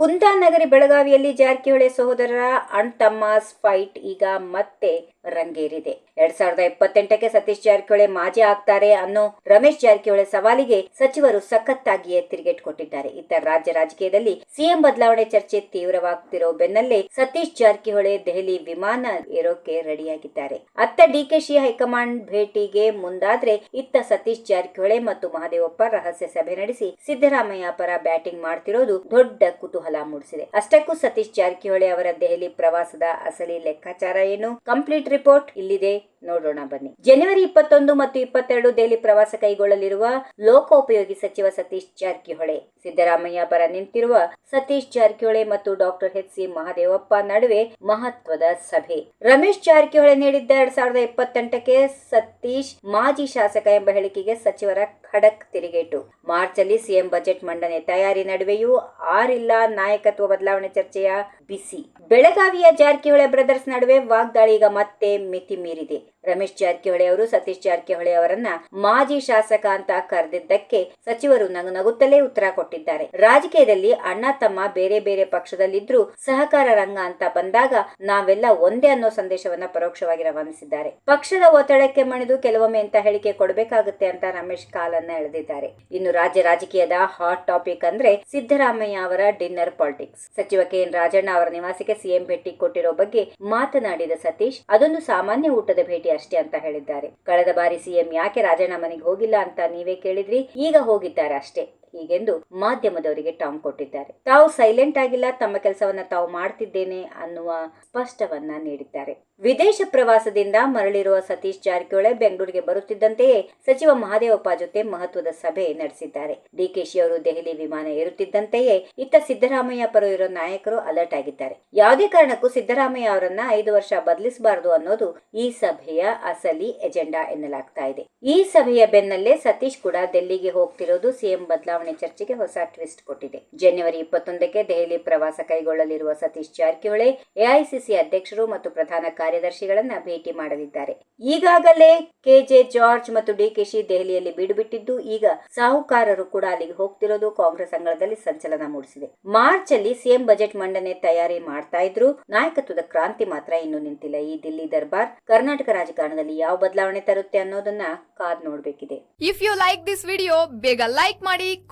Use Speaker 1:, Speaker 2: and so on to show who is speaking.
Speaker 1: Kundanagari ಬೆಳಗಾವಿಯಲ್ಲಿ ಜಾರಕಿಹೊಳಿ ಸಹೋದರರ ಅಣ್ತಮ್ಮಸ್ fight ಈಗ ಮತ್ತೆ ರಂಗೇರಿದೆ. ಎರಡ್ ಸಾವಿರದ ಇಪ್ಪತ್ತೆಂಟಕ್ಕೆ ಸತೀಶ್ ಜಾರಕಿಹೊಳಿ ಮಾಜಿ ಆಗ್ತಾರೆ ಅನ್ನೋ ರಮೇಶ್ ಜಾರಕಿಹೊಳಿ ಸವಾಲಿಗೆ ಸಚಿವರು ಸಖತ್ತಾಗಿಯೇ ತಿರುಗೇಟ್ ಕೊಟ್ಟಿದ್ದಾರೆ. ಇತ್ತ ರಾಜ್ಯ ರಾಜಕೀಯದಲ್ಲಿ ಸಿಎಂ ಬದಲಾವಣೆ ಚರ್ಚೆ ತೀವ್ರವಾಗ್ತಿರೋ ಬೆನ್ನಲ್ಲೇ ಸತೀಶ್ ಜಾರಕಿಹೊಳಿ ದೆಹಲಿ ವಿಮಾನ ಏರೋಕೆ ರೆಡಿಯಾಗಿದ್ದಾರೆ. ಅತ್ತ ಡಿಕೆಶಿ ಹೈಕಮಾಂಡ್ ಭೇಟಿಗೆ ಮುಂದಾದ್ರೆ ಇತ್ತ ಸತೀಶ್ ಜಾರಕಿಹೊಳಿ ಮತ್ತು ಮಹದೇವಪ್ಪ ರಹಸ್ಯ ಸಭೆ ನಡೆಸಿ ಸಿದ್ದರಾಮಯ್ಯ ಪರ ಬ್ಯಾಟಿಂಗ್ ಮಾಡ್ತಿರೋದು ದೊಡ್ಡ ಕುತೂಹಲ. ಮೂಡಿಸಿದೆ. ಅಷ್ಟಕ್ಕೂ ಸತೀಶ್ ಜಾರಕಿಹೊಳಿ ಅವರ ದೆಹಲಿ ಪ್ರವಾಸದ ಅಸಲಿ ಲೆಕ್ಕಾಚಾರ ಏನು? ಕಂಪ್ಲೀಟ್ ರಿಪೋರ್ಟ್ ಇಲ್ಲಿದೆ. ನೋಡೋಣ ಬನ್ನಿ. ಜನವರಿ ಇಪ್ಪತ್ತೊಂದು ಮತ್ತು ಇಪ್ಪತ್ತೆರಡು ದೆಹಲಿ ಪ್ರವಾಸ ಕೈಗೊಳ್ಳಲಿರುವ ಲೋಕೋಪಯೋಗಿ ಸಚಿವ ಸತೀಶ್ ಜಾರಕಿಹೊಳೆ, ಸಿದ್ದರಾಮಯ್ಯ ಪರ ನಿಂತಿರುವ ಸತೀಶ್ ಜಾರಕಿಹೊಳೆ ಮತ್ತು ಡಾಕ್ಟರ್ ಎಚ್ ಸಿ ಮಹಾದೇವಪ್ಪ ನಡುವೆ ಮಹತ್ವದ ಸಭೆ. ರಮೇಶ್ ಜಾರಕಿಹೊಳೆ ನೀಡಿದ್ದ ಎರಡ್ ಸಾವಿರದ ಇಪ್ಪತ್ತೆಂಟಕ್ಕೆ ಸತೀಶ್ ಮಾಜಿ ಶಾಸಕ ಎಂಬ ಹೇಳಿಕೆಗೆ ಸಚಿವರ ಖಡಕ್ ತಿರುಗೇಟು. ಮಾರ್ಚ್ ಅಲ್ಲಿ ಸಿಎಂ ಬಜೆಟ್ ಮಂಡನೆ ತಯಾರಿ ನಡುವೆಯೂ ಆರಿಲ್ಲ ನಾಯಕತ್ವ ಬದಲಾವಣೆ ಚರ್ಚೆಯ ಬಿಸಿ. ಬೆಳಗಾವಿಯ ಜಾರಕಿಹೊಳೆ ಬ್ರದರ್ಸ್ ನಡುವೆ ವಾಗ್ದಾಳಿ ಈಗ ಮತ್ತೆ ಮಿತಿ ಮೀರಿದೆ. ರಮೇಶ್ ಜಾರಕಿಹೊಳಿ ಅವರು, ಸತೀಶ್ ಜಾರಕಿಹೊಳಿ ಅವರನ್ನ ಮಾಜಿ ಶಾಸಕ ಅಂತ ಕರೆದಿದ್ದಕ್ಕೆ ಸಚಿವರು ನಗು ನಗುತ್ತಲೇ ಉತ್ತರ ಕೊಟ್ಟಿದ್ದಾರೆ. ರಾಜಕೀಯದಲ್ಲಿ ಅಣ್ಣ, ತಮ್ಮ ಬೇರೆ ಬೇರೆ ಪಕ್ಷದಲ್ಲಿದ್ರು ಸಹಕಾರ ರಂಗ ಅಂತ ಬಂದಾಗ ನಾವೆಲ್ಲ ಒಂದೇ ಅನ್ನೋ ಸಂದೇಶವನ್ನ ಪರೋಕ್ಷವಾಗಿ ರವಾನಿಸಿದ್ದಾರೆ. ಪಕ್ಷದ ಒತ್ತಡಕ್ಕೆ ಮಣಿದು ಕೆಲವೊಮ್ಮೆ ಇಂತ ಹೇಳಿಕೆ ಕೊಡಬೇಕಾಗುತ್ತೆ ಅಂತ ರಮೇಶ್ ಕಾಲನ್ನ ಎಳೆದಿದ್ದಾರೆ. ಇನ್ನು ರಾಜ್ಯ ರಾಜಕೀಯದ ಹಾಟ್ ಟಾಪಿಕ್ ಅಂದ್ರೆ ಸಿದ್ದರಾಮಯ್ಯ ಅವರ ಡಿನ್ನರ್ ಪಾಲಿಟಿಕ್ಸ್ ಸಚಿವ ಕೆ ಎನ್ ರಾಜಣ್ಣ ಅವರ ನಿವಾಸಕ್ಕೆ ಸಿಎಂ ಭೇಟಿ ಕೊಟ್ಟಿರೋ ಬಗ್ಗೆ ಮಾತನಾಡಿದ ಸತೀಶ್, ಅದೊಂದು ಸಾಮಾನ್ಯ ಊಟದ ಭೇಟಿ ಅಷ್ಟೇ ಅಂತ ಹೇಳಿದ್ದಾರೆ. ಕಳೆದ ಬಾರಿ ಸಿಎಂ ಯಾಕೆ ರಾಜಣ್ಣ ಮನೆಗೆ ಹೋಗಿಲ್ಲ ಅಂತ ನೀವೇ ಕೇಳಿದ್ರಿ? ಈಗ ಹೋಗಿದ್ದಾರೆ ಅಷ್ಟೇ. ಹೀಗೆಂದು ಮಾಧ್ಯಮದವರಿಗೆ ಟಾಂಗ್ ಕೊಟ್ಟಿದ್ದಾರೆ. ತಾವು ಸೈಲೆಂಟ್ ಆಗಿಲ್ಲ, ತಮ್ಮ ಕೆಲಸವನ್ನ ತಾವು ಮಾಡ್ತಿದ್ದೇನೆ ಅನ್ನುವ ಸ್ಪಷ್ಟವನ್ನ ನೀಡಿದ್ದಾರೆ. ವಿದೇಶ ಪ್ರವಾಸದಿಂದ ಮರಳಿರುವ ಸತೀಶ್ ಜಾರಕಿಹೊಳಿ ಬೆಂಗಳೂರಿಗೆ ಬರುತ್ತಿದ್ದಂತೆಯೇ ಸಚಿವ ಮಹಾದೇವಪ್ಪ ಜೊತೆ ಮಹತ್ವದ ಸಭೆ ನಡೆಸಿದ್ದಾರೆ. ಡಿಕೆಶಿ ಅವರು ದೆಹಲಿ ವಿಮಾನ ಏರುತ್ತಿದ್ದಂತೆಯೇ ಇತ್ತ ಸಿದ್ದರಾಮಯ್ಯ ಪರ ಇರೋ ನಾಯಕರು ಅಲರ್ಟ್ ಆಗಿದ್ದಾರೆ. ಯಾವುದೇ ಕಾರಣಕ್ಕೂ ಸಿದ್ದರಾಮಯ್ಯ ಅವರನ್ನ ಐದು ವರ್ಷ ಬದಲಿಸಬಾರದು ಅನ್ನೋದು ಈ ಸಭೆಯ ಅಸಲಿ ಎಜೆಂಡಾ ಎನ್ನಲಾಗ್ತಾ ಇದೆ. ಈ ಸಭೆಯ ಬೆನ್ನಲ್ಲೇ ಸತೀಶ್ ಕೂಡ ಡೆಲ್ಲಿಗೆ ಹೋಗ್ತಿರೋದು ಸಿಎಂ ಬದಲಾವಣೆ ಚರ್ಚೆಗೆ ಹೊಸ ಟ್ವಿಸ್ಟ್ ಕೊಟ್ಟಿದೆ. ಜನವರಿ ಇಪ್ಪತ್ತೊಂದಕ್ಕೆ ದೆಹಲಿ ಪ್ರವಾಸ ಕೈಗೊಳ್ಳಲಿರುವ ಸತೀಶ್ ಜಾರಕಿಹೊಳಿ, ಎಐಸಿಸಿ ಅಧ್ಯಕ್ಷರು ಮತ್ತು ಪ್ರಧಾನ ಕಾರ್ಯದರ್ಶಿಗಳನ್ನ ಭೇಟಿ ಮಾಡಲಿದ್ದಾರೆ. ಈಗಾಗಲೇ ಕೆಜೆ ಜಾರ್ಜ್ ಮತ್ತು ಡಿಕೆಶಿ ದೆಹಲಿಯಲ್ಲಿ ಬಿಡುಬಿಟ್ಟಿದ್ದು, ಈಗ ಸಾಹುಕಾರರು ಕೂಡ ಅಲ್ಲಿಗೆ ಹೋಗ್ತಿರೋದು ಕಾಂಗ್ರೆಸ್ ಅಂಗಳದಲ್ಲಿ ಸಂಚಲನ ಮೂಡಿಸಿದೆ. ಮಾರ್ಚ್ ಅಲ್ಲಿ ಸಿಎಂ ಬಜೆಟ್ ಮಂಡನೆ ತಯಾರಿ ಮಾಡ್ತಾ ಇದ್ರು. ನಾಯಕತ್ವದ ಕ್ರಾಂತಿ ಮಾತ್ರ ಇನ್ನೂ ನಿಂತಿಲ್ಲ. ಈ ದಿಲ್ಲಿ ದರ್ಬಾರ್ ಕರ್ನಾಟಕ ರಾಜಕಾರಣದಲ್ಲಿ ಯಾವ ಬದಲಾವಣೆ ತರುತ್ತೆ ಅನ್ನೋದನ್ನ ಕಾದ್ ನೋಡ್ಬೇಕಿದೆ.
Speaker 2: If you like this video ಬೇಗ ಲೈಕ್ ಮಾಡಿ